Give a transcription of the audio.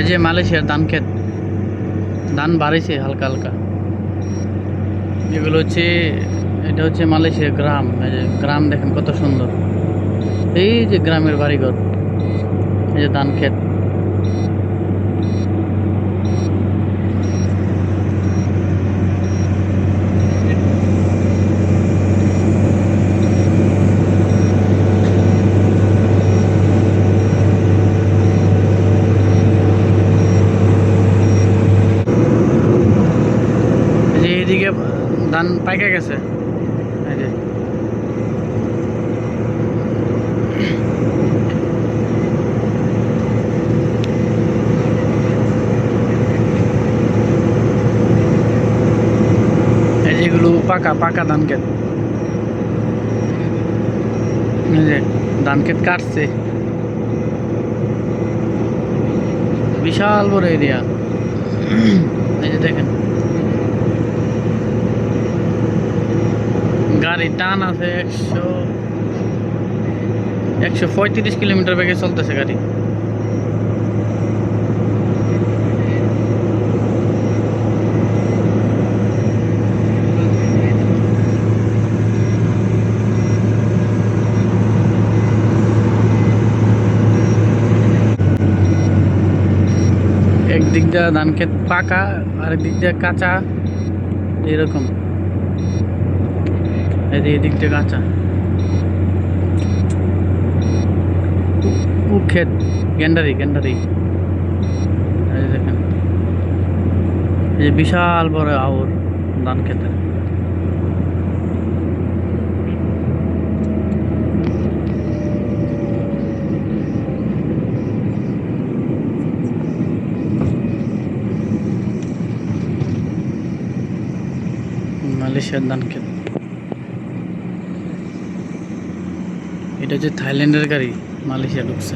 এই যে মালয়েশিয়ার ধান ক্ষেত। ধান বাড়িছে হালকা হালকা। এগুলো হচ্ছে, এটা হচ্ছে মালয়েশিয়ার গ্রাম। এই যে গ্রাম দেখেন কত সুন্দর। এই যে গ্রামের বাড়িঘর, এই যে ধান ক্ষেত। এইদিকে ধান পাইকে গেছে। এগুলো পাকা পাকা ধান যে ধান ক্ষেত কাটছে। বিশাল বড় এরিয়া। এই যে দেখেন। গাড়ি টান আছে একশো একশো পঁয়ত্রিশ কিলোমিটার বেগে চলতেছে গাড়ি। একদিক দিয়ে ধান ক্ষেত পাকা আরেক দিক দিয়ে কাঁচা এরকম এদিক দিয়ে কাঁচা। ক্ষেত, গেন্ডারি গেন্ডারি। দেখেন। এই যে বিশাল বড় আউর ধান ক্ষেতের মালয়েশিয়ার ধান ক্ষেত। এটা হচ্ছে থাইল্যান্ডের গাড়ি মালয়েশিয়া ঢুকছে।